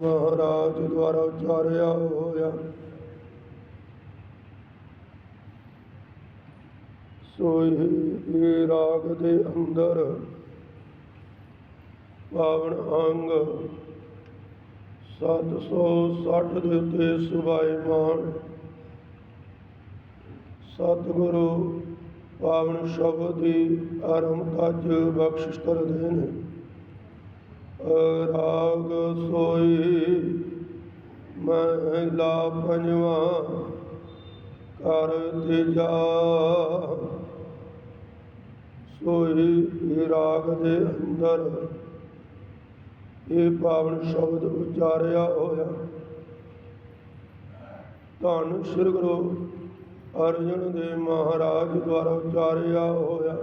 ਮਹਾਰਾਜ ਦੁਆਰਾ ਉਚਾਰਿਆ ਹੋਇਆ। ਸੋਈ ਇਹ ਰਾਗ ਦੇ ਅੰਦਰ ਪਾਵਨ ਅੰਗ 760 ਦੇ ਉੱਤੇ ਸੁਭਾਈਮਾਨ ਸਤਿਗੁਰੂ ਪਾਵਨ ਸ਼ਬਦ ਦੀ ਆਰੰਭ ਤਜ ਬਖਸ਼ਿਸ਼ ਕਰਦੇ ਨੇ। ਰਾਗ ਸੋਈ ਮਹਿਲਾ ਪੰਜਵਾ ਕਰ ਤੇਜਾ। ਸੋਈ ਰਾਗ ਦੇ ਅੰਦਰ ਇਹ ਪਾਵਨ ਸ਼ਬਦ ਉਚਾਰਿਆ ਹੋਇਆ। ਧੰਨ ਸ੍ਰੀ ਗੁਰੂ ਅਰਜਨ ਦੇ ਮਹਾਰਾਜ ਦੁਆਰਾ ਉਚਾਰਿਆ ਹੋਇਆ।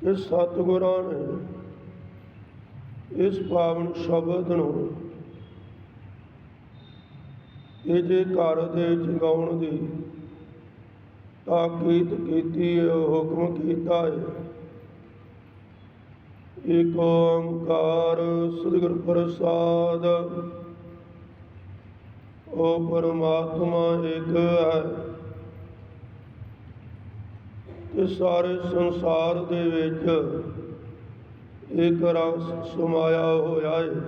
ਤੇ ਸਤਿਗੁਰਾਂ ਨੇ ਇਸ ਪਾਵਨ ਸ਼ਬਦ ਨੂੰ ਇਹ ਜੇ ਘਰ ਦੇ ਜਗਾਉਣ ਦੀ ਤਾਕੀਦ ਕੀਤੀ ਹੁਕਮ ਕੀਤਾ ਹੈ ਏਕ ਓੰਕਾਰ ਸਤਿਗੁਰ ਪ੍ਰਸਾਦ, ਉਹ ਪਰਮਾਤਮਾ ਇੱਕ ਹੈ। ਤੇ ਸਾਰੇ ਸੰਸਾਰ ਦੇ ਵਿੱਚ ਇੱਕ ਰਸ ਸਮਾਇਆ ਹੋਇਆ ਹੈ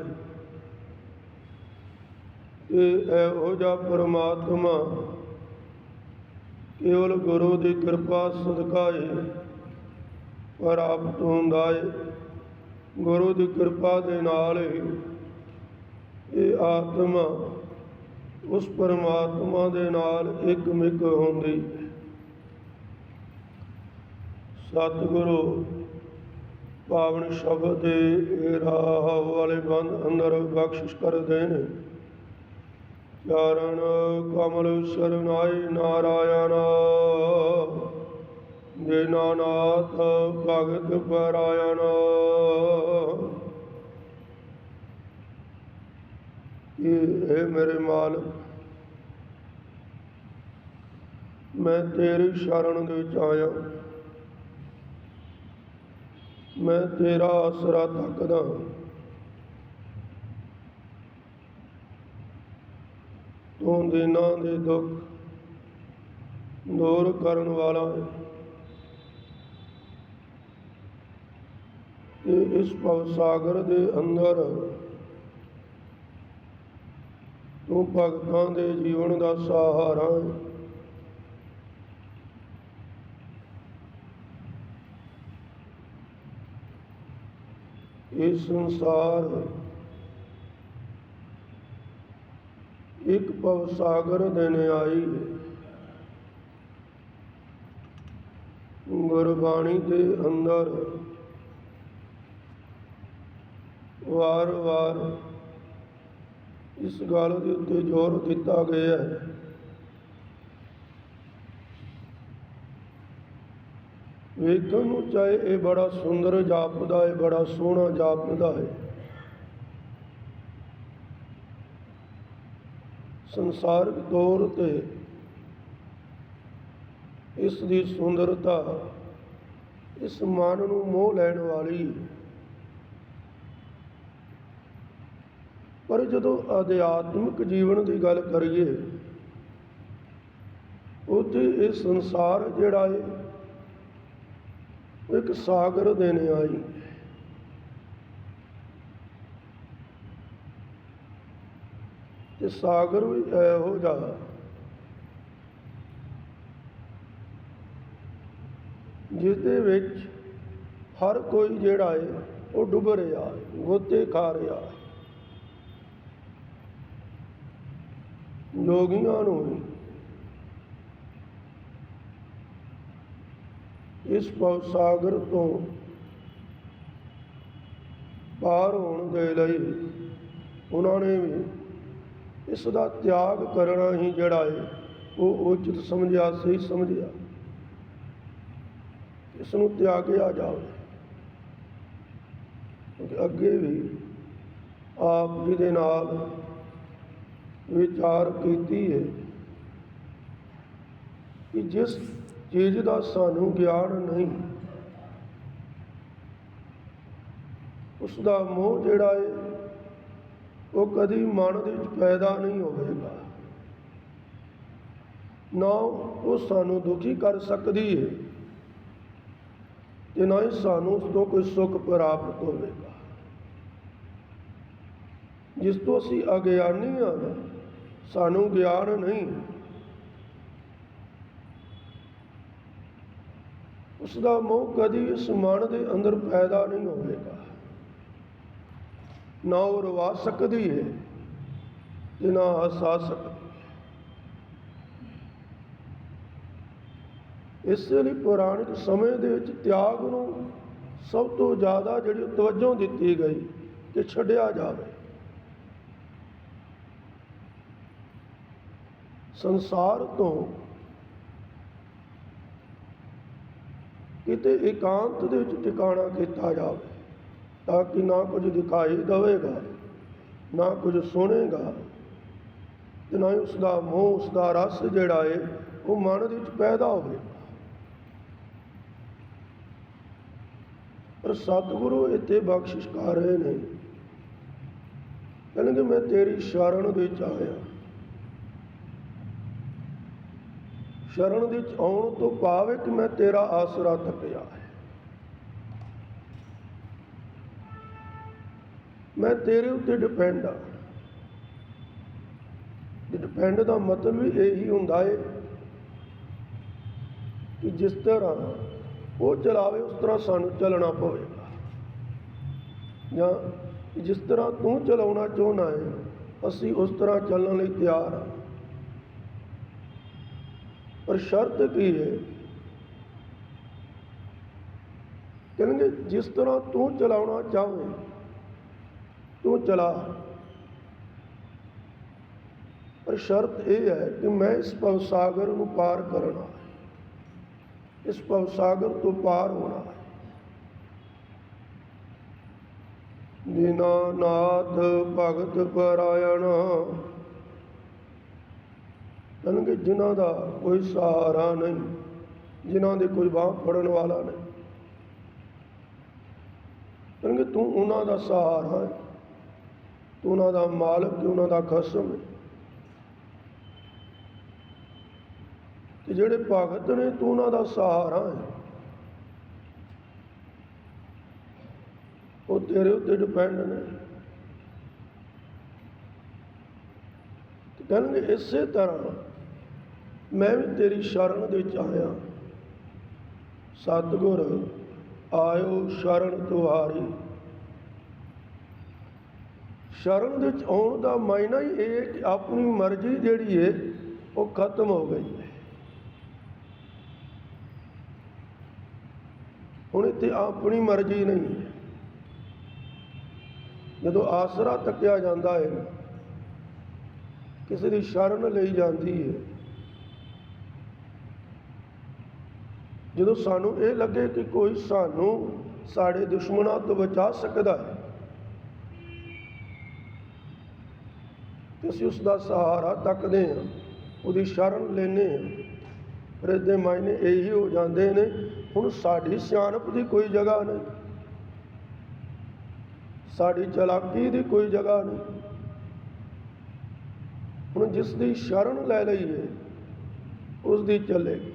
ਤੇ ਇਹੋ ਜਿਹਾ ਪਰਮਾਤਮਾ ਕੇਵਲ ਗੁਰੂ ਦੀ ਕਿਰਪਾ ਸਦਕਾ ਹੀ ਪ੍ਰਾਪਤ ਹੁੰਦਾ ਹੈ ਗੁਰੂ ਦੀ ਕਿਰਪਾ ਦੇ ਨਾਲ ਹੀ ਇਹ ਆਤਮਾ ਉਸ ਪਰਮਾਤਮਾ ਦੇ ਨਾਲ ਇੱਕ ਮਿਕ ਹੁੰਦੀ। ਸਤਿਗੁਰੂ ਪਾਵਨ ਸ਼ਬਦ ਦੇ ਰਾਹ ਵਾਲੇ ਬੰਦ ਅੰਦਰ ਬਖਸ਼ਿਸ਼ ਕਰਦੇ ਨੇ ਚਰਨ ਕਮਲ ਸਰਨਾਈ ਨਾਰਾਇਣ। ਦੀਨਾਨਾਥ ਭਗਤ ਪਰਾਇਣ। ਇਹ ਮੇਰੇ ਮਾਲ ਮੈਂ ਤੇਰੀ ਸ਼ਰਨ ਦੇ ਵਿੱਚ ਆਇਆ। ਮੈਂ ਤੇਰਾ ਆਸਰਾ ਤੱਕਦਾ ਤੂੰ ਦਿਨਾਂ ਦੇ ਦੁੱਖ ਦੂਰ ਕਰਨ ਵਾਲਾ ਹੈ। ਤੇ ਇਸ ਭਵ ਸਾਗਰ ਦੇ ਅੰਦਰ ਤੂੰ ਭਗਤਾਂ ਦੇ ਜੀਵਨ ਦਾ ਸਹਾਰਾ ਹੈ। ਇਸ ਸੰਸਾਰ ਇੱਕ ਭਵ ਸਾਗਰ ਦੇ ਨਿਆਈ ਗੁਰਬਾਣੀ ਦੇ ਅੰਦਰ ਵਾਰ-ਵਾਰ ਇਸ ਗੱਲ ਦੇ ਉੱਤੇ ਜ਼ੋਰ ਦਿੱਤਾ ਗਿਆ ਹੈ। ਵੇਖਣ ਨੂੰ ਚਾਹੇ ਇਹ ਬੜਾ ਸੁੰਦਰ ਜਾਪਦਾ ਹੈ ਬੜਾ ਸੋਹਣਾ ਜਾਪਦਾ ਹੈ ਸੰਸਾਰਿਕ ਤੌਰ ਤੇ ਇਸ ਦੀ ਸੁੰਦਰਤਾ, ਇਸ ਮਨ ਨੂੰ ਮੋਹ ਲੈਣ ਵਾਲੀ। ਪਰ ਜਦੋਂ ਅਧਿਆਤਮਿਕ ਜੀਵਨ ਦੀ ਗੱਲ ਕਰੀਏ, ਉੱਥੇ ਇਹ ਸੰਸਾਰ ਜਿਹੜਾ ਹੈ ਇੱਕ ਸਾਗਰ ਦੇ ਆਈ ਤੇ ਸਾਗਰ ਵੀ ਇਹੋ ਜਿਹਾ। ਜਿਸ ਦੇ ਵਿੱਚ ਹਰ ਕੋਈ ਜਿਹੜਾ ਹੈ ਉਹ ਡੁੱਬ ਰਿਹਾ ਹੈ ਗੋਤੇ ਖਾ ਰਿਹਾ ਹੈ ਯੋਗੀਆਂ ਨੂੰ ਵੀ ਇਸ ਭਵ ਸਾਗਰ ਤੋਂ ਪਾਰ ਹੋਣ ਦੇ ਲਈ ਉਹਨਾਂ ਨੇ ਵੀ ਇਸ ਦਾ ਤਿਆਗ ਕਰਨਾ ਹੀ ਜਿਹੜਾ ਹੈ ਉਹ ਉਚਿਤ ਸਮਝਿਆ, ਸਹੀ ਸਮਝਿਆ। ਇਸ ਨੂੰ ਤਿਆਗਿਆ ਜਾਵੇ। ਕਿਉਂਕਿ ਅੱਗੇ ਵੀ ਆਪ ਜੀ ਦੇ ਨਾਲ ਵਿਚਾਰ ਕੀਤੀ ਹੈ ਕਿ ਜਿਸ ਚੀਜ਼ ਦਾ ਸਾਨੂੰ ਗਿਆਨ ਨਹੀਂ। ਉਸ ਦਾ ਮੋਹ ਜਿਹੜਾ ਹੈ ਉਹ ਕਦੀ ਮਨ ਦੇ ਵਿੱਚ ਪੈਦਾ ਨਹੀਂ ਹੋਵੇਗਾ। ਨਾ ਉਹ ਸਾਨੂੰ ਦੁਖੀ ਕਰ ਸਕਦੀ ਹੈ ਤੇ ਨਾ ਹੀ ਸਾਨੂੰ ਉਸ ਤੋਂ ਕੋਈ ਸੁੱਖ ਪ੍ਰਾਪਤ ਹੋਵੇਗਾ। ਜਿਸ ਤੋਂ ਅਸੀਂ ਅਗਿਆਨੀ ਹਾਂ ਸਾਨੂੰ ਗਿਆਨ ਨਹੀਂ। ਉਸ ਦਾ ਮੋਹ ਕਦੀ ਇਸ ਮਨ ਦੇ ਅੰਦਰ ਪੈਦਾ ਨਹੀਂ ਹੋਵੇਗਾ। ਨਾ ਉਹ ਰਵਾ ਸਕਦੀ ਹੈ ਤੇ ਨਾ ਹਸਾ ਸਕਦੀ। ਇਸ ਲਈ ਪੁਰਾਣਿਕ ਸਮੇਂ ਦੇ ਵਿੱਚ ਤਿਆਗ ਨੂੰ ਸਭ ਤੋਂ ਜ਼ਿਆਦਾ ਜਿਹੜੀ ਤਵੱਜੋ ਦਿੱਤੀ ਗਈ ਕਿ ਛੱਡਿਆ ਜਾਵੇ। ਸੰਸਾਰ ਤੋਂ ਕਿਤੇ ਇਕਾਂਤ ਦੇ ਵਿੱਚ ਟਿਕਾਣਾ ਕੀਤਾ ਜਾਵੇ, ਤਾਂ ਕਿ ਨਾ ਕੁਝ ਦਿਖਾਈ ਦੇਵੇਗਾ, ਨਾ ਕੁਝ ਸੁਣੇਗਾ, ਤੇ ਨਾ ਹੀ ਉਸ ਦਾ ਮੋਹ ਉਸ ਦਾ ਰਸ ਜਿਹੜਾ ਹੈ ਉਹ ਮਨ ਦੇ ਵਿੱਚ ਪੈਦਾ ਹੋਵੇ ਪਰ ਸਤਿਗੁਰੂ ਇੱਥੇ ਬਖਸ਼ਿਸ਼ ਕਰ ਰਹੇ ਨੇ, ਕਹਿੰਦੇ ਮੈਂ ਤੇਰੀ ਸ਼ਰਨ ਦੇ ਵਿੱਚ ਆਇਆ। ਸ਼ਰਨ ਵਿੱਚ ਆਉਣ ਤੋਂ ਭਾਵ ਕਿ ਮੈਂ ਤੇਰਾ ਆਸਰਾ ਤੱਕਿਆ ਹੈ। ਮੈਂ ਤੇਰੇ ਉੱਤੇ ਡਿਪੈਂਡ ਆ ਡਿਪੈਂਡ ਦਾ ਮਤਲਬ ਵੀ ਇਹੀ ਹੁੰਦਾ ਹੈ ਕਿ ਜਿਸ ਤਰ੍ਹਾਂ ਉਹ ਚਲਾਵੇ, ਉਸ ਤਰ੍ਹਾਂ ਸਾਨੂੰ ਚੱਲਣਾ ਪਵੇਗਾ। ਜਾਂ ਜਿਸ ਤਰ੍ਹਾਂ ਤੂੰ ਚਲਾਉਣਾ ਚਾਹੁੰਦਾ ਹੈ ਅਸੀਂ ਉਸ ਤਰ੍ਹਾਂ ਚੱਲਣ ਲਈ ਤਿਆਰ ਹਾਂ। ਪਰ ਸ਼ਰਤ ਕੀ ਹੈ ਕਹਿੰਦੇ ਜਿਸ ਤਰ੍ਹਾਂ ਤੂੰ ਚਲਾਉਣਾ ਚਾਹਵੇਂ ਤੂੰ ਚਲਾ ਪਰ ਸ਼ਰਤ ਇਹ ਹੈ ਕਿ ਮੈਂ ਇਸ ਭਵ ਸਾਗਰ ਨੂੰ ਪਾਰ ਕਰਨਾ ਹੈ ਇਸ ਭਵ ਸਾਗਰ ਤੋਂ ਪਾਰ ਹੋਣਾ ਹੈ ਦੀਨਾਨਾਥ ਭਗਤ ਪਰਾਇਣ ਕਹਿੰਦੇ ਜਿਨ੍ਹਾਂ ਦਾ ਕੋਈ ਸਹਾਰਾ ਨਹੀਂ, ਜਿਨ੍ਹਾਂ ਦੇ ਕੋਈ ਬਾਹ ਫੜਨ ਵਾਲਾ ਨਹੀਂ। ਕਹਿੰਦੇ ਤੂੰ ਉਹਨਾਂ ਦਾ ਸਹਾਰਾ ਹੈ, ਤੂੰ ਉਹਨਾਂ ਦਾ ਮਾਲਕ ਤੇ ਉਹਨਾਂ ਦਾ ਖਸਮ ਹੈ। ਤੇ ਜਿਹੜੇ ਭਗਤ ਨੇ ਤੂੰ ਉਹਨਾਂ ਦਾ ਸਹਾਰਾ ਹੈ, ਉਹ ਤੇਰੇ ਉੱਤੇ ਡਿਪੈਂਡ ਨੇ। ਤੇ ਕਹਿੰਦੇ ਇਸੇ ਤਰ੍ਹਾਂ ਮੈਂ ਵੀ ਤੇਰੀ ਸ਼ਰਨ ਵਿੱਚ ਆਇਆ। ਸਤਿਗੁਰ, ਆਇਓ ਸ਼ਰਨ ਤੁਹਾਰੀ ਸ਼ਰਨ ਵਿੱਚ ਆਉਣ ਦਾ ਮਾਇਨਾ ਹੀ ਇਹ ਹੈ ਕਿ ਆਪਣੀ ਮਰਜ਼ੀ ਜਿਹੜੀ ਹੈ, ਉਹ ਖਤਮ ਹੋ ਗਈ ਹੈ। ਹੁਣ ਇੱਥੇ ਆਪਣੀ ਮਰਜ਼ੀ ਨਹੀਂ ਹੈ। ਜਦੋਂ ਆਸਰਾ ਤੱਕਿਆ ਜਾਂਦਾ ਹੈ, ਕਿਸੇ ਦੀ ਸ਼ਰਨ ਲਈ ਜਾਂਦੀ ਹੈ ਜਦੋਂ ਸਾਨੂੰ ਇਹ ਲੱਗੇ ਕਿ ਕੋਈ ਸਾਨੂੰ ਸਾਡੇ ਦੁਸ਼ਮਣਾਂ ਤੋਂ ਬਚਾ ਸਕਦਾ ਹੈ, ਤੇ ਅਸੀਂ ਉਸ ਦਾ ਸਹਾਰਾ ਤੱਕਦੇ ਹਾਂ, ਉਹਦੀ ਸ਼ਰਨ ਲੈਨੇ ਹਾਂ। ਪਰ ਇਹਦੇ ਮਾਇਨੇ ਇਹੀ ਹੋ ਜਾਂਦੇ ਨੇ, ਹੁਣ ਸਾਡੀ ਸਿਆਣਪ ਦੀ ਕੋਈ ਜਗ੍ਹਾ ਨਹੀਂ, ਸਾਡੀ ਚਲਾਕੀ ਦੀ ਕੋਈ ਜਗ੍ਹਾ ਨਹੀਂ। ਹੁਣ ਜਿਸ ਦੀ ਸ਼ਰਨ ਲੈ ਲਈਏ ਉਸ ਦੀ ਚੱਲੇਗੀ।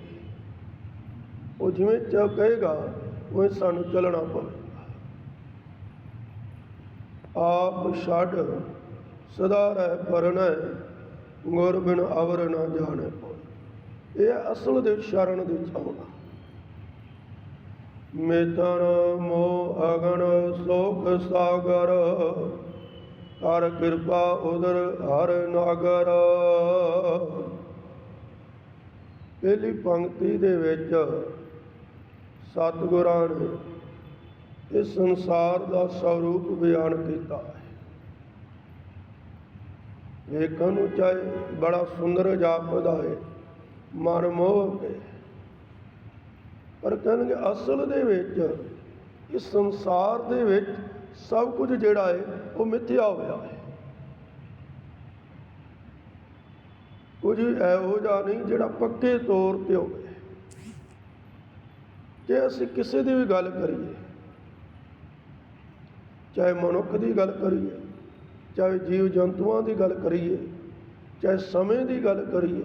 ਉਹ ਜਿਵੇਂ ਚ ਕਹੇਗਾ ਉਹ ਸਾਨੂੰ ਚੱਲਣਾ ਪਵੇਗਾ ਆਪ ਛੱਡ, ਸਦਾ ਰਹਿ ਪਰਣੈ ਗੁਰ ਬਿਨ ਅਵਰ ਨਾ ਜਾਣੇ ਇਹ ਅਸਲ ਦੇ ਸ਼ਰਨ ਦੇ ਵਿੱਚ ਮੇਤਨ ਮੋਹ ਅਗਨ ਸੋਖ ਸਾਗਰ ਕਰ ਕਿਰਪਾ ਉਦਰ, ਹਰ ਨਾਗਰ। ਪਹਿਲੀ ਪੰਕਤੀ ਦੇ ਵਿੱਚ ਸਤਿਗੁਰਾਂ ਨੇ ਇਸ ਸੰਸਾਰ ਦਾ ਸਰੂਪ ਬਿਆਨ ਕੀਤਾ ਹੈ। ਵੇਖਣ ਨੂੰ ਚਾਹੇ ਬੜਾ ਸੁੰਦਰ ਜਾਪਦਾ ਹੈ, ਮਨ ਮੋਹ ਕੇ ਪਰ ਕਹਿੰਦੇ ਅਸਲ ਦੇ ਵਿੱਚ, ਇਸ ਸੰਸਾਰ ਦੇ ਵਿੱਚ ਸਭ ਕੁਝ ਜਿਹੜਾ ਹੈ, ਉਹ ਮਿੱਥਿਆ ਹੋਇਆ ਹੈ। ਕੁਝ ਇਹੋ ਜਿਹਾ ਨਹੀਂ ਜਿਹੜਾ ਪੱਕੇ ਤੌਰ ਤੇ ਹੋਵੇ। ਜੇ ਅਸੀਂ ਕਿਸੇ ਦੀ ਵੀ ਗੱਲ ਕਰੀਏ, ਚਾਹੇ ਮਨੁੱਖ ਦੀ ਗੱਲ ਕਰੀਏ, ਚਾਹੇ ਜੀਵ ਜੰਤੂਆਂ ਦੀ ਗੱਲ ਕਰੀਏ, ਚਾਹੇ ਸਮੇਂ ਦੀ ਗੱਲ ਕਰੀਏ,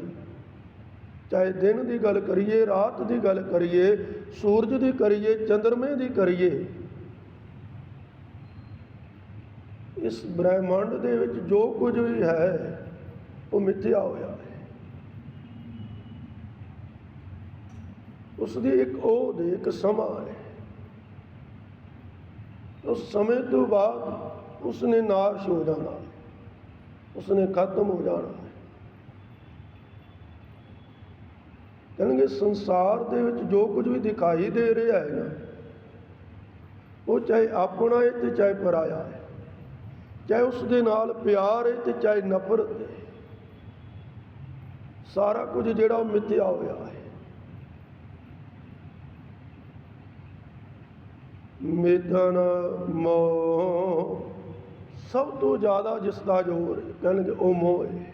ਚਾਹੇ ਦਿਨ ਦੀ ਗੱਲ ਕਰੀਏ, ਰਾਤ ਦੀ ਗੱਲ ਕਰੀਏ, ਸੂਰਜ ਦੀ ਕਰੀਏ, ਚੰਦਰਮੇ ਦੀ ਕਰੀਏ, ਇਸ ਬ੍ਰਹਿਮੰਡ ਦੇ ਵਿੱਚ ਜੋ ਕੁਝ ਵੀ ਹੈ, ਉਹ ਮਿੱਥਿਆ ਹੋਇਆ ਹੈ ਉਸ ਦੀ ਇੱਕ ਉਹ ਦੇ ਇੱਕ ਸਮਾਂ ਹੈ। ਉਸ ਸਮੇਂ ਤੋਂ ਬਾਅਦ ਉਸਨੇ ਨਾਸ਼ ਹੋ ਜਾਣਾ। ਹੈ ਉਸਨੇ ਖਤਮ ਹੋ ਜਾਣਾ। ਕਹਿੰਦੇ ਸੰਸਾਰ ਦੇ ਵਿੱਚ ਜੋ ਕੁਝ ਵੀ ਦਿਖਾਈ ਦੇ ਰਿਹਾ ਹੈ ਨਾ, ਉਹ ਚਾਹੇ ਆਪਣਾ ਹੈ ਤੇ ਚਾਹੇ ਪਰਾਇਆ ਹੈ। ਚਾਹੇ ਉਸ ਦੇ ਨਾਲ ਪਿਆਰ ਹੈ ਤੇ ਚਾਹੇ ਨਫ਼ਰਤ ਹੈ। ਸਾਰਾ ਕੁਝ ਜਿਹੜਾ ਉਹ ਮਿੱਥਿਆ ਹੋਇਆ ਹੈ। ਮੇਦਨ ਮੋਹ। ਸਭ ਤੋਂ ਜ਼ਿਆਦਾ ਜਿਸ ਦਾ ਜ਼ੋਰ ਹੈ ਕਹਿਣਗੇ ਉਹ ਮੋਹ ਹੈ।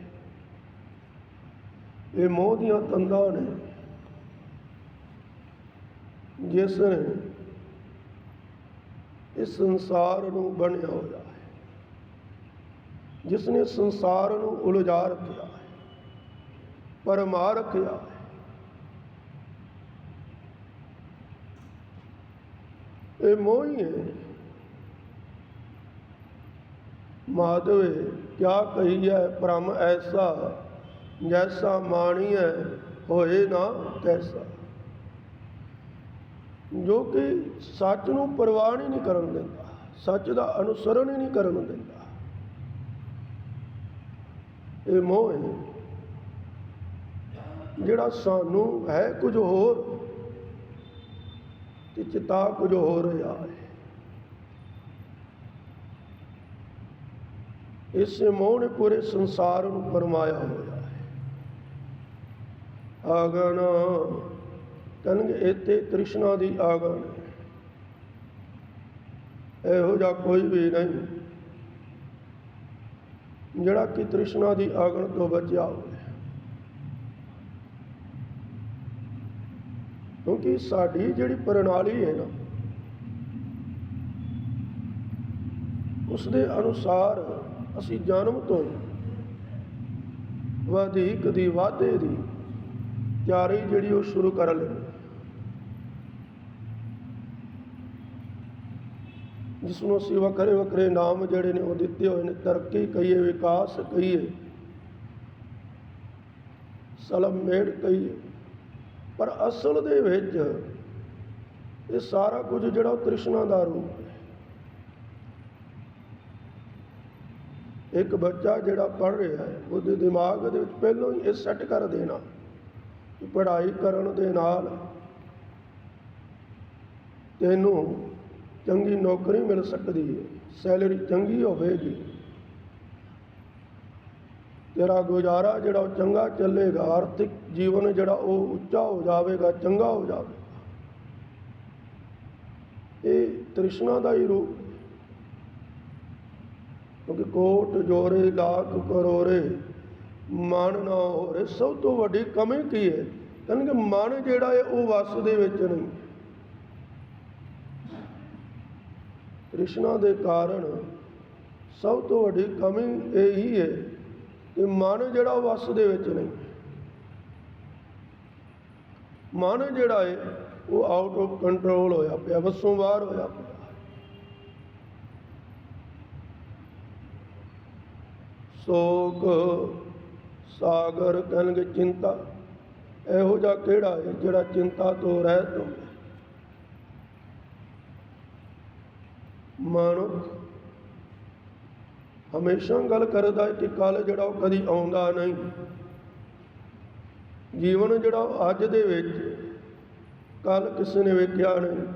ਇਹ ਮੋਹ ਦੀਆਂ ਤੰਦਾਂ ਨੇ। ਜਿਸ ਨੇ ਇਸ ਸੰਸਾਰ ਨੂੰ ਬਣਿਆ ਹੋਇਆ ਹੈ। ਜਿਸ ਨੇ ਸੰਸਾਰ ਨੂੰ ਉਲਝਾ ਰੱਖਿਆ ਹੈ ਪਰਮਾ ਰੱਖਿਆ ਹੈ। ਇਹ ਮੋਹ ਹੀ ਹੈ। ਮਾਧਵੇ, ਕਿਆ ਕਹੀਐ ਭ੍ਰਮ ਐਸਾ? ਜੈਸਾ ਮਾਣੀਐ, ਹੋਏ ਨਾ ਤੈਸਾ। ਜੋ ਕਿ ਸੱਚ ਨੂੰ ਪ੍ਰਵਾਨ ਹੀ ਨਹੀਂ ਕਰਨ ਦਿੰਦਾ। ਸੱਚ ਦਾ ਅਨੁਸਰਨ ਹੀ ਨਹੀਂ ਕਰਨ ਦਿੰਦਾ। ਇਹ ਮੋਹ ਹੈ। ਜਿਹੜਾ ਸਾਨੂੰ ਹੈ ਕੁਝ ਹੋਰ ਤੇ ਚਿਤਾ ਕੁਝ ਹੋ ਰਿਹਾ ਹੈ ਇਸ ਮੋਹ ਨੇ ਪੂਰੇ ਸੰਸਾਰ ਨੂੰ ਪਰਮਾਇਆ ਹੋਇਆ ਹੈ। ਆਗਨ ਕਹਿੰਗੇ ਇੱਥੇ ਤ੍ਰਿਸ਼ਨਾ ਦੀ ਆਗਣ। ਹੈ ਇਹੋ ਜਿਹਾ ਕੋਈ ਵੀ ਨਹੀਂ, ਜਿਹੜਾ ਕਿ ਤ੍ਰਿਸ਼ਨਾ ਦੀ ਆਗਣ ਤੋਂ ਬਚਿਆ ਹੋਵੇ। ਕਿਉਂਕਿ ਸਾਡੀ ਜਿਹੜੀ ਪ੍ਰਣਾਲੀ ਹੈ ਨਾ ਉਸ ਦੇ ਅਨੁਸਾਰ ਅਸੀਂ ਜਨਮ ਤੋਂ ਵਧੇਕ ਦੀ ਵਾਧੇ ਦੀ ਤਿਆਰੀ ਜਿਹੜੀ ਉਹ ਸ਼ੁਰੂ ਕਰ ਲੈਂਦੇ ਜਿਸ ਨੂੰ ਅਸੀਂ ਵੱਖਰੇ ਵੱਖਰੇ ਨਾਮ ਜਿਹੜੇ ਨੇ ਉਹ ਦਿੱਤੇ ਹੋਏ ਨੇ, ਤਰੱਕੀ ਕਹੀਏ, ਵਿਕਾਸ ਕਹੀਏ, ਸਲਮ ਮੇੜ ਕਹੀਏ। ਪਰ ਅਸਲ ਦੇ ਵਿੱਚ ਇਹ ਸਾਰਾ ਕੁਝ ਜਿਹੜਾ ਉਹ ਤ੍ਰਿਸ਼ਨਾ ਦਾ ਰੂਪ ਹੈ। ਇੱਕ ਬੱਚਾ ਜਿਹੜਾ ਪੜ੍ਹ ਰਿਹਾ ਹੈ, ਉਹਦੇ ਦਿਮਾਗ ਦੇ ਵਿੱਚ ਪਹਿਲਾਂ ਹੀ ਇਹ ਸੈੱਟ ਕਰ ਦੇਣਾ ਕਿ ਪੜ੍ਹਾਈ ਕਰਨ ਦੇ ਨਾਲ ਤੈਨੂੰ ਚੰਗੀ ਨੌਕਰੀ ਮਿਲ ਸਕਦੀ ਹੈ, ਸੈਲਰੀ ਚੰਗੀ ਹੋਵੇਗੀ। ਤੇਰਾ ਗੁਜ਼ਾਰਾ ਜਿਹੜਾ ਉਹ ਚੰਗਾ ਚੱਲੇਗਾ, ਆਰਥਿਕ ਜੀਵਨ ਜਿਹੜਾ ਉਹ ਉੱਚਾ ਹੋ ਜਾਵੇਗਾ, ਚੰਗਾ ਹੋ ਜਾਵੇਗਾ। ਇਹ ਤ੍ਰਿਸ਼ਨਾ ਦਾ ਹੀ ਰੂਪ ਕਿਉਂਕਿ ਕੋਟ ਜੋਰੇ, ਲੱਖ ਕਰੋਰੇ, ਮਨ ਨਾ ਹੋਰੇ, ਸਭ ਤੋਂ ਵੱਡੀ ਕਮੀ ਕੀ ਹੈ? ਕਹਿੰਦੇ ਮਨ ਜਿਹੜਾ ਹੈ, ਉਹ ਵਸ ਦੇ ਵਿੱਚ ਨਹੀਂ। ਤ੍ਰਿਸ਼ਨਾ ਦੇ ਕਾਰਨ ਸਭ ਤੋਂ ਵੱਡੀ ਕਮੀ ਇਹੀ ਹੈ ਕਿ ਮਨ ਜਿਹੜਾ ਉਹ ਵਸ ਦੇ ਵਿੱਚ ਨਹੀਂ। ਮਨ ਜਿਹੜਾ ਹੈ ਉਹ ਆਊਟ ਆਫ ਕੰਟਰੋਲ ਹੋਇਆ ਪਿਆ, ਵਸੋਂ ਬਾਹਰ ਹੋਇਆ ਪਿਆ। ਸੋਗ, ਸਾਗਰ ਕਹਿਣਗੇ ਚਿੰਤਾ, ਇਹੋ ਜਿਹਾ ਕਿਹੜਾ ਹੈ ਜਿਹੜਾ ਚਿੰਤਾ ਤੋਂ ਰਹਿਤ ਹੋਵੇ ਮਨੁੱਖ ਹਮੇਸ਼ਾ ਗੱਲ ਕਰਦਾ ਹੈ ਕਿ ਕੱਲ ਜਿਹੜਾ ਉਹ ਕਦੀ ਆਉਂਦਾ ਨਹੀਂ। ਜੀਵਨ ਜਿਹੜਾ ਉਹ ਅੱਜ ਦੇ ਵਿੱਚ ਕੱਲ ਕਿਸੇ ਨੇ ਵੇਖਿਆ ਨਹੀਂ।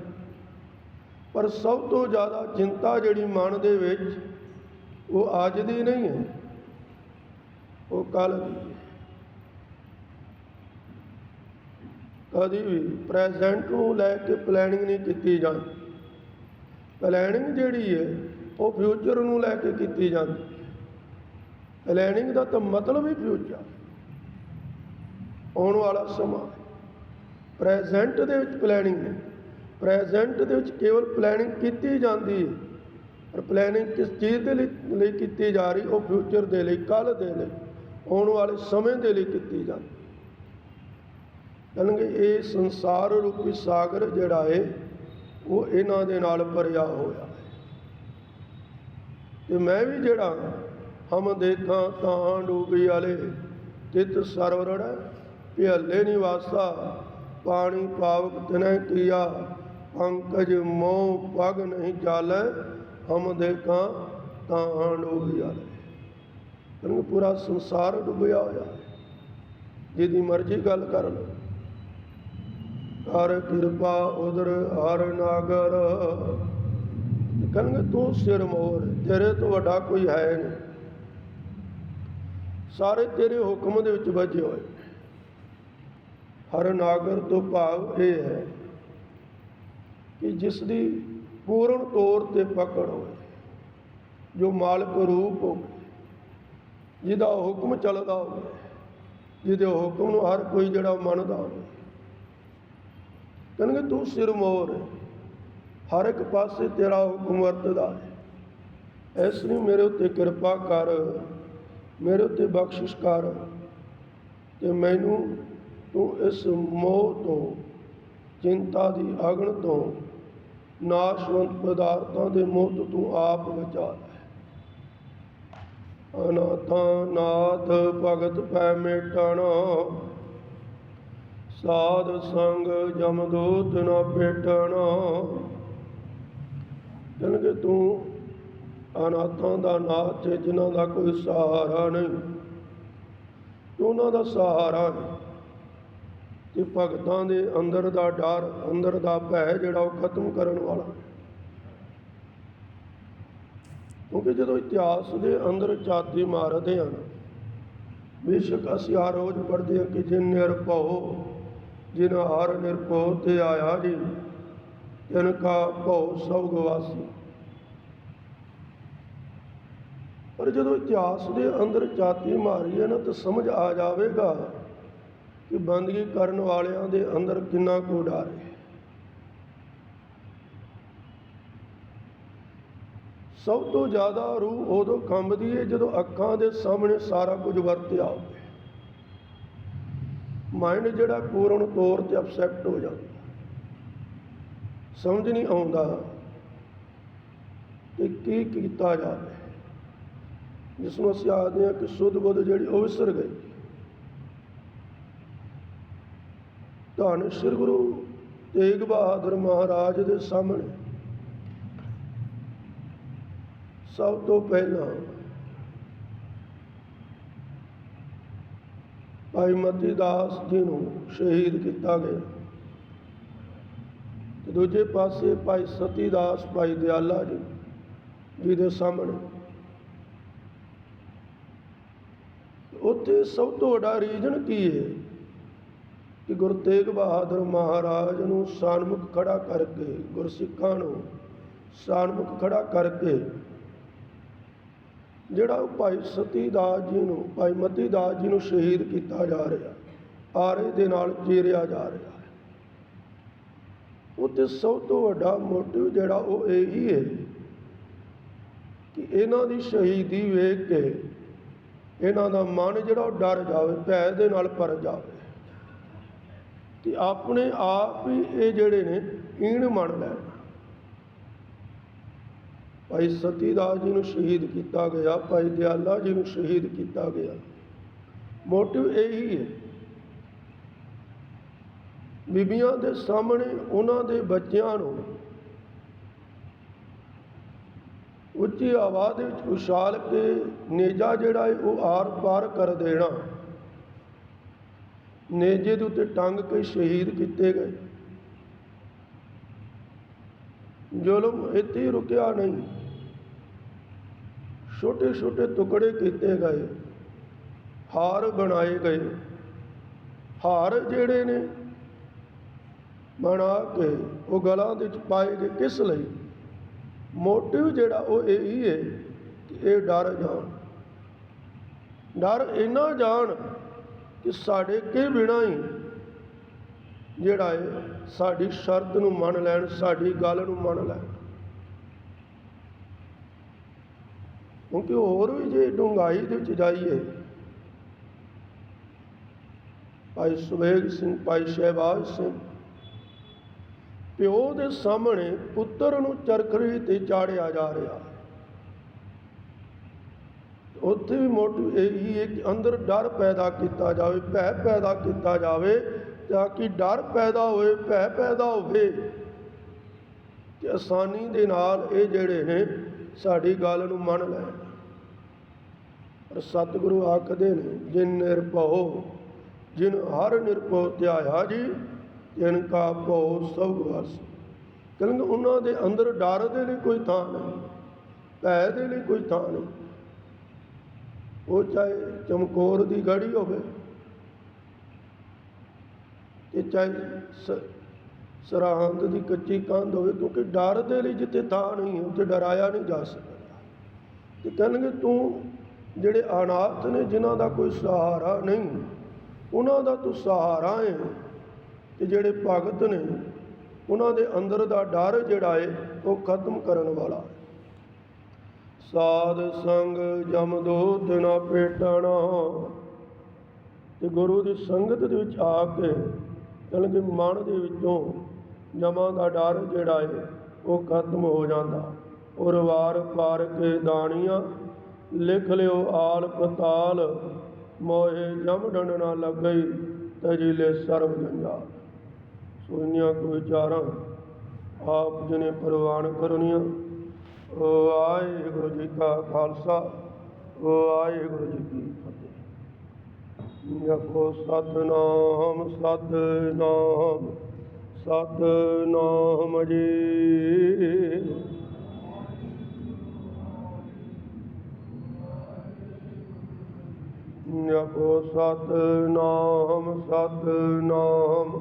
ਪਰ ਸਭ ਤੋਂ ਜ਼ਿਆਦਾ ਚਿੰਤਾ ਜਿਹੜੀ ਮਨ ਦੇ ਵਿੱਚ, ਉਹ ਅੱਜ ਦੀ ਨਹੀਂ ਹੈ, ਉਹ ਕੱਲ ਦੀ ਕਦੀ ਵੀ ਪ੍ਰੈਜ਼ੈਂਟ ਨੂੰ ਲੈ ਕੇ ਪਲੈਨਿੰਗ ਨਹੀਂ ਕੀਤੀ ਜਾਂਦੀ। ਪਲੈਨਿੰਗ ਜਿਹੜੀ ਹੈ, ਉਹ ਫਿਊਚਰ ਨੂੰ ਲੈ ਕੇ ਕੀਤੀ ਜਾਂਦੀ। ਪਲੈਨਿੰਗ ਦਾ ਤਾਂ ਮਤਲਬ ਹੀ ਫਿਊਚਰ ਆਉਣ ਵਾਲਾ ਸਮਾਂ ਪ੍ਰੈਜ਼ੈਂਟ ਦੇ ਵਿੱਚ ਪਲੈਨਿੰਗ ਨਹੀਂ ਪ੍ਰੈਜ਼ੈਂਟ ਦੇ ਵਿੱਚ ਕੇਵਲ ਪਲੈਨਿੰਗ ਕੀਤੀ ਜਾਂਦੀ ਹੈ। ਪਰ ਪਲੈਨਿੰਗ ਕਿਸ ਚੀਜ਼ ਦੇ ਲਈ ਲਈ ਕੀਤੀ ਜਾ ਰਹੀ? ਉਹ ਫਿਊਚਰ ਦੇ ਲਈ ਕੱਲ ਦੇ ਲਈ, ਆਉਣ ਵਾਲੇ ਸਮੇਂ ਦੇ ਲਈ ਕੀਤੀ ਜਾਂਦੀ ਕਹਿੰਗੇ ਇਹ ਸੰਸਾਰ ਰੂਪੀ ਸਾਗਰ ਜਿਹੜਾ ਹੈ, ਉਹ ਇਹਨਾਂ ਦੇ ਨਾਲ ਭਰਿਆ ਹੋਇਆ ਹੈ। ਤੇ ਮੈਂ ਵੀ ਜਿਹੜਾ ਹਮ ਦੇਖਾਂ, ਤਾਂ ਡੂਬੀ ਵਾਲੇ ਤਿਤ ਸਰਵਰੜ ਭਿਅਲੇ ਨਿਵਾਸਾ ਪਾਣੀ ਪਾਵਕ ਤਿਨੈ ਕੀਆ, ਪੰਕਜ ਮੋਹ ਪਗ ਨਹੀਂ ਚਾਲੈ, ਹਮ ਦੇਖਾਂ ਤਾਂ ਡੂਬੀ ਵਾਲੇ ਤੈਨੂੰ ਪੂਰਾ ਸੰਸਾਰ ਡੁੱਬਿਆ ਹੋਇਆ। ਜਿਹਦੀ ਮਰਜ਼ੀ ਗੱਲ ਕਰ ਲਓ ਕਰ ਕਿਰਪਾ ਉਦਰ ਹਰ ਨਾਗਰ। ਕਹਿੰਗੇ ਤੂੰ ਸਿਰ ਮੋਰ, ਤੇਰੇ ਤੋਂ ਵੱਡਾ ਕੋਈ ਹੈ ਨਹੀਂ। ਸਾਰੇ ਤੇਰੇ ਹੁਕਮ ਦੇ ਵਿੱਚ ਵੱਜੇ ਹੋਏ। ਹਰ ਨਾਗਰ ਤੋਂ ਭਾਵ ਇਹ ਹੈ ਕਿ ਜਿਸ ਦੀ ਪੂਰਨ ਤੌਰ ਤੇ ਪਕੜ ਹੋਵੇ, ਜੋ ਮਾਲਕ ਰੂਪ ਹੋਵੇ, ਜਿਹਦਾ ਹੁਕਮ ਚੱਲਦਾ ਹੋਵੇ, ਜਿਹਦੇ ਹੁਕਮ ਨੂੰ ਹਰ ਕੋਈ ਜਿਹੜਾ ਮੰਨਦਾ ਹੋਵੇ। ਕਹਿੰਦੇ ਤੂੰ ਸਿਰ ਮੋਰ ਹਰ ਇੱਕ ਪਾਸੇ ਤੇਰਾ ਹੁਕਮ ਵਰਤਦਾ ਹੈ। ਇਸ ਲਈ ਮੇਰੇ ਉੱਤੇ ਕਿਰਪਾ ਕਰ, ਮੇਰੇ ਉੱਤੇ ਬਖਸ਼ਿਸ਼ ਕਰ ਤੇ ਮੈਨੂੰ ਤੂੰ ਇਸ ਮੋਹ ਤੋਂ, ਚਿੰਤਾ ਦੀ ਅਗਨ ਤੋਂ, ਨਾਸ਼ਵੰਤ ਪਦਾਰਥਾਂ ਦੇ ਮੋਹ ਤੋਂ ਤੂੰ ਆਪ ਬਚਾ ਲੈ ਅਨਾਥਾਂ ਨਾਥ ਭਗਤ ਪੈ ਮੇਟਣ, ਸਾਧ ਸੰਗ ਜਮਦੂਤ ਨਾ ਭੇਟਣ। ਜਨਕੇ ਤੂੰ ਅਨਾਥਾਂ ਦਾ ਨਾਥ ਜਿਨ੍ਹਾਂ ਦਾ ਕੋਈ ਸਹਾਰਾ ਨਹੀਂ। ਤੂੰ ਉਹਨਾਂ ਦਾ ਸਹਾਰਾ ਹੈ। ਤੇ ਭਗਤਾਂ ਦੇ ਅੰਦਰ ਦਾ ਡਰ, ਅੰਦਰ ਦਾ ਭੈ ਜਿਹੜਾ ਉਹ ਖਤਮ ਕਰਨ ਵਾਲਾ। ਕਿਉਂਕਿ ਜਦੋਂ ਇਤਿਹਾਸ ਦੇ ਅੰਦਰ ਝਾਤੀ ਮਾਰਦੇ ਹਨ, ਬੇਸ਼ੱਕ ਅਸੀਂ ਹਰ ਰੋਜ਼ ਪੜ੍ਹਦੇ ਹਾਂ ਕਿ ਜਿਨ ਨਿਰਭਉ, ਜਿਨ ਹਰ ਨਿਰਭਉ ਤੇ ਆਇਆ ਜੀ, ਤਿਨ ਕਾ ਭਉ ਸਭ ਗਵਾਸੀ ਪਰ ਜਦੋਂ ਇਤਿਹਾਸ ਦੇ ਅੰਦਰ ਝਾਤੀ ਮਾਰੀਏ ਨਾ ਤਾਂ ਸਮਝ ਆ ਜਾਵੇਗਾ ਕਿ ਬੰਦਗੀ ਕਰਨ ਵਾਲਿਆਂ ਦੇ ਅੰਦਰ ਕਿੰਨਾ ਕੁ ਡਰ ਹੈ? ਸਭ ਤੋਂ ਜ਼ਿਆਦਾ ਰੂਹ ਉਦੋਂ ਕੰਬਦੀ ਹੈ ਜਦੋਂ ਅੱਖਾਂ ਦੇ ਸਾਹਮਣੇ ਸਾਰਾ ਕੁਝ ਵਰਤਿਆ ਹੋਵੇ। ਮਾਈਂਡ ਜਿਹੜਾ ਪੂਰਨ ਤੌਰ ਤੇ ਅਪਸੈਟ ਹੋ ਜਾਂਦਾ। ਸਮਝ ਨਹੀਂ ਆਉਂਦਾ ਕਿ ਕੀ ਕੀਤਾ ਜਾਵੇ। ਜਿਸ ਨੂੰ ਅਸੀਂ ਆਖਦੇ ਹਾਂ ਕਿ ਸੁੱਧ ਬੁੱਧ ਜਿਹੜੀ ਉਹ ਵਿਸਰ ਗਈ। ਧੰਨ ਸ੍ਰੀ ਗੁਰੂ ਤੇਗ ਬਹਾਦਰ ਮਹਾਰਾਜ ਦੇ ਸਾਹਮਣੇ। ਸਭ ਤੋਂ ਪਹਿਲਾਂ ਭਾਈ ਮਤੀ ਦਾਸ ਜੀ ਨੂੰ ਸ਼ਹੀਦ ਕੀਤਾ ਗਿਆ। ਤੇ ਦੂਜੇ ਪਾਸੇ ਭਾਈ ਸਤੀ ਦਾਸ, ਭਾਈ ਦਿਆਲਾ ਜੀ ਜੀ ਦੇ ਸਾਹਮਣੇ। ਉੱਥੇ ਸਭ ਤੋਂ ਵੱਡਾ ਰੀਜਨ ਕੀ ਹੈ? ਕਿ ਗੁਰੂ ਤੇਗ ਬਹਾਦਰ ਮਹਾਰਾਜ ਨੂੰ ਸਾਨਮੁਖ ਖੜਾ ਕਰਕੇ, ਗੁਰਸਿੱਖਾਂ ਨੂੰ ਸਾਨਮੁਖ ਖੜਾ ਕਰਕੇ ਜਿਹੜਾ ਉਹ ਭਾਈ ਸਤੀ ਦਾਸ ਜੀ ਨੂੰ, ਭਾਈ ਮਤੀ ਦਾਸ ਜੀ ਨੂੰ ਸ਼ਹੀਦ ਕੀਤਾ ਜਾ ਰਿਹਾ, ਆਰੇ ਦੇ ਨਾਲ ਚੀਰਿਆ ਜਾ ਰਿਹਾ ਹੈ। ਉੱਤੇ ਸਭ ਤੋਂ ਵੱਡਾ ਮੋਟਿਵ ਜਿਹੜਾ ਉਹ ਇਹੀ ਹੈ ਕਿ ਇਹਨਾਂ ਦੀ ਸ਼ਹੀਦੀ ਵੇਖ ਕੇ ਇਹਨਾਂ ਦਾ ਮਨ ਜਿਹੜਾ ਉਹ ਡਰ ਜਾਵੇ ਭੈ ਦੇ ਨਾਲ ਭਰ ਜਾਵੇ। ਕਿ ਆਪਣੇ ਆਪ ਹੀ ਇਹ ਜਿਹੜੇ ਨੇ ਈਣ ਮੰਨ ਲੈਣ। ਭਾਈ ਸਤੀਦਾਸ ਜੀ ਨੂੰ ਸ਼ਹੀਦ ਕੀਤਾ ਗਿਆ, ਭਾਈ ਦਿਆਲਾ ਜੀ ਨੂੰ ਸ਼ਹੀਦ ਕੀਤਾ ਗਿਆ। ਮੋਟਿਵ ਇਹੀ ਹੈ। ਬੀਬੀਆਂ ਦੇ ਸਾਹਮਣੇ ਉਹਨਾਂ ਦੇ ਬੱਚਿਆਂ ਨੂੰ ਉੱਚੀ ਆਵਾਜ਼ ਵਿੱਚ ਉਛਾਲ ਕੇ ਨੇਜਾ ਜਿਹੜਾ ਹੈ ਉਹ ਆਰ ਪਾਰ ਕਰ ਦੇਣਾ। ਨੇਜੇ ਦੇ ਉੱਤੇ ਟੰਗ ਕੇ ਸ਼ਹੀਦ ਕੀਤੇ ਗਏ। ਜ਼ੁਲਮ ਇੱਥੇ ਰੁਕਿਆ ਨਹੀਂ। ਛੋਟੇ ਛੋਟੇ ਟੁਕੜੇ ਕੀਤੇ ਗਏ। ਹਾਰ ਬਣਾਏ ਗਏ। ਹਾਰ ਜਿਹੜੇ ਨੇ, ਬਣਾ ਕੇ ਉਹ ਗਲਾਂ ਦੇ ਵਿੱਚ ਪਾਏ ਗਏ। ਕਿਸ ਲਈ? ਮੋਟਿਵ ਜਿਹੜਾ ਉਹ ਇਹੀ ਹੈ ਕਿ ਇਹ ਡਰ ਜਾਣ। ਡਰ ਇੰਨਾ ਜਾਣ ਕਿ ਸਾਡੇ ਕੇ ਬਿਨਾਂ ਹੀ ਜਿਹੜਾ ਹੈ ਸਾਡੀ ਸ਼ਰਤ ਨੂੰ ਮੰਨ ਲੈਣ, ਸਾਡੀ ਗੱਲ ਨੂੰ ਮੰਨ ਲੈਣ। ਕਿਉਂਕਿ ਹੋਰ ਵੀ ਜੇ ਡੂੰਘਾਈ ਦੇ ਵਿੱਚ ਜਾਈਏ, ਭਾਈ ਸੁਬੇਗ ਸਿੰਘ, ਭਾਈ ਸ਼ਹਿਬਾਜ਼ ਸਿੰਘ, ਪਿਓ ਦੇ ਸਾਹਮਣੇ ਪੁੱਤਰ ਨੂੰ ਚਰਖੜੀ ਤੇ ਚਾੜਿਆ ਜਾ ਰਿਹਾ। ਉੱਥੇ ਵੀ ਮੋਟਿਵ ਇਹੀ ਹੈ ਕਿ ਅੰਦਰ ਡਰ ਪੈਦਾ ਕੀਤਾ ਜਾਵੇ, ਭੈ ਪੈਦਾ ਕੀਤਾ ਜਾਵੇ, ਤਾਂ ਕਿ ਡਰ ਪੈਦਾ ਹੋਵੇ ਭੈ ਪੈਦਾ ਹੋਵੇ। ਕਿ ਆਸਾਨੀ ਦੇ ਨਾਲ ਇਹ ਜਿਹੜੇ ਨੇ, ਸਾਡੀ ਗੱਲ ਨੂੰ ਮੰਨ ਲੈਣ। ਪਰ ਸਤਿਗੁਰੂ ਆਖਦੇ ਨੇ, ਜਿਨ ਨਿਰਭਉ, ਜਿਨ ਹਰ ਨਿਰਭਉ ਧਿਆਇਆ ਜੀ, ਤਿਨ ਕਾ ਭਉ ਸਭ ਵਾਸ। ਕਹਿੰਦੇ ਉਹਨਾਂ ਦੇ ਅੰਦਰ ਡਰ ਦੇ ਲਈ ਕੋਈ ਥਾਂ ਨਹੀਂ, ਭੈ ਦੇ ਲਈ ਕੋਈ ਥਾਂ ਨਹੀਂ। ਉਹ ਚਾਹੇ ਚਮਕੌਰ ਦੀ ਗੜੀ ਹੋਵੇ ਤੇ ਚਾਹੇ ਸ- ਸਰਹੰਦ ਦੀ ਕੱਚੀ ਕੰਧ ਹੋਵੇ, ਕਿਉਂਕਿ ਡਰ ਦੇ ਲਈ ਜਿੱਥੇ ਥਾਂ ਨਹੀਂ ਹੈ, ਉੱਥੇ ਡਰਾਇਆ ਨਹੀਂ ਜਾ ਸਕਦਾ। ਤੇ ਕਹਿੰਦੇ ਤੂੰ ਜਿਹੜੇ ਅਨਾਥ ਨੇ, ਜਿਨ੍ਹਾਂ ਦਾ ਕੋਈ ਸਹਾਰਾ ਨਹੀਂ, ਉਹਨਾਂ ਦਾ ਤੂੰ ਸਹਾਰਾ ਹੈ ਤੇ ਜਿਹੜੇ ਭਗਤ ਨੇ, ਉਹਨਾਂ ਦੇ ਅੰਦਰ ਦਾ ਡਰ ਜਿਹੜਾ ਹੈ ਉਹ ਖਤਮ ਕਰਨ ਵਾਲਾ ਹੈ ਸਾਧ ਸੰਗ ਜਮ ਦੋਤ ਨਾ ਪੇਟਣਾ। ਤੇ ਗੁਰੂ ਦੀ ਸੰਗਤ ਦੇ ਵਿੱਚ ਆ ਕੇ ਕਹਿੰਦੇ ਮਨ ਦੇ ਵਿੱਚੋਂ ਜਮਾਂ ਦਾ ਡਰ ਜਿਹੜਾ ਹੈ ਉਹ ਖਤਮ ਹੋ ਜਾਂਦਾ। ਔਰ ਵਾਰ ਪਾਰ ਕੇ ਦਾਣੀਆਂ ਲਿਖ ਲਿਓ ਆਲ ਪਤਾਲ, ਮੋਹੇ ਜਮ ਡੰਡ ਨਾ ਲੱਗਈ ਤਜਿਲੇ ਸਰਬ ਜੰਜਾ। ਸੋਈਆਂ ਕੋਈ ਚਾਰਾਂ ਆਪ ਜਨੇ ਪ੍ਰਵਾਨ ਕਰਨੀਆਂ। ਵਾਹਿਗੁਰੂ ਜੀ ਕਾ ਖਾਲਸਾ, ਵਾਹਿਗੁਰੂ ਜੀ ਕੀ ਫਤਿਹ। ਜਪੋ ਸਤਨਾਮ ਸਤਨਾਮ ਸਤਨਾਮ ਜੀ। ਜਪੋ ਸਤਨਾਮ ਸਤਨਾਮ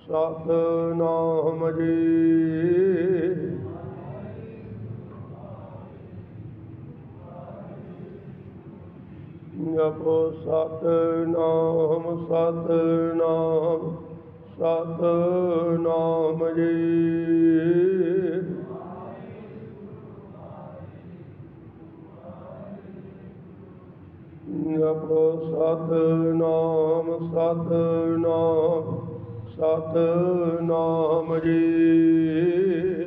ਸਤਨਾਮ ਜੀ। ਜਪੋ ਸਤਨਾਮ ਸਤਨਾਮ ਸਤਨਾਮ ਜੀ। ਜਪੋ ਸਤਨਾਮ ਸਤਨਾਮ ਸਤਨਾਮ ਜੀ।